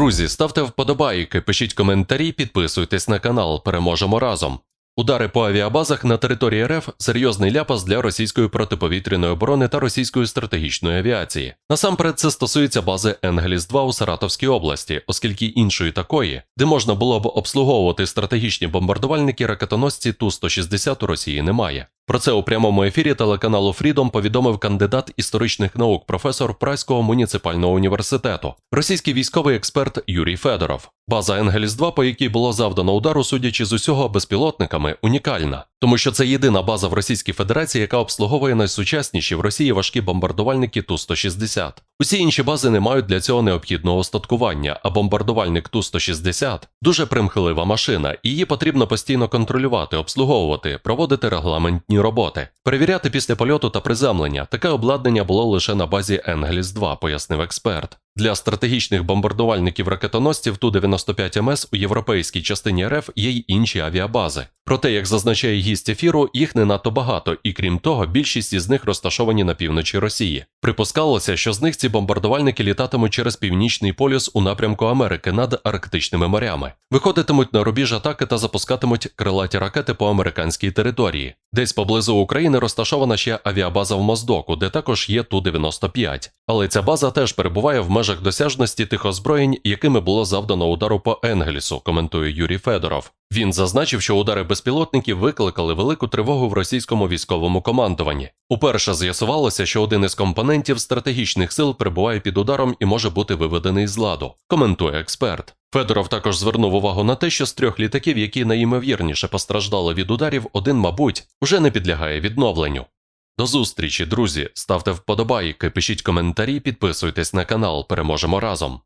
Друзі, ставте вподобайки, пишіть коментарі, підписуйтесь на канал. Переможемо разом. Удари по авіабазах на території РФ серйозний ляпас для російської протиповітряної оборони та російської стратегічної авіації. Насамперед, це стосується бази Енгеліс 2 у Саратовській області, оскільки іншої такої, де можна було б обслуговувати стратегічні бомбардувальники ракетоносці Ту-160 у Росії немає. Про це у прямому ефірі телеканалу Freedom повідомив кандидат історичних наук, професор Праського муніципального університету, російський військовий експерт Юрій Федоров. База Енгеліс 2 по якій було завдано удару, судячи з усього безпілотниками, унікальна, тому що це єдина база в Російській Федерації, яка обслуговує найсучасніші в Росії важкі бомбардувальники Ту-160. Усі інші бази не мають для цього необхідного остаткування, а бомбардувальник Ту-160 дуже примхлива машина, і її потрібно постійно контролювати, обслуговувати, проводити регламентні роботи, перевіряти після польоту та приземлення. Таке обладнання було лише на базі Енгеліс 2, пояснив експерт. Для стратегічних бомбардувальників ракетоносців Ту-95 МС у європейській частині РФ є й інші авіабази. Проте, як зазначає гість ефіру, їх не надто багато, і крім того, більшість із них розташовані на півночі Росії. Припускалося, що з них ці бомбардувальники літатимуть через північний полюс у напрямку Америки над Арктичними морями, виходитимуть на рубіж атаки та запускатимуть крилаті ракети по американській території. Десь поблизу України розташована ще авіабаза в Моздоку, де також є Ту-95. Але ця база теж перебуває в межах досяжності тих озброєнь, якими було завдано удару по Енгельсу, коментує Юрій Федоров. Він зазначив, що удари безпілотників викликали велику тривогу в російському військовому командуванні. Уперше з'ясувалося, що один із компонентів стратегічних сил перебуває під ударом і може бути виведений з ладу, коментує експерт. Федоров також звернув увагу на те, що з трьох літаків, які найімовірніше постраждали від ударів, один, мабуть, уже не підлягає відновленню. До зустрічі, друзі! Ставте вподобайки, пишіть коментарі, підписуйтесь на канал. Переможемо разом.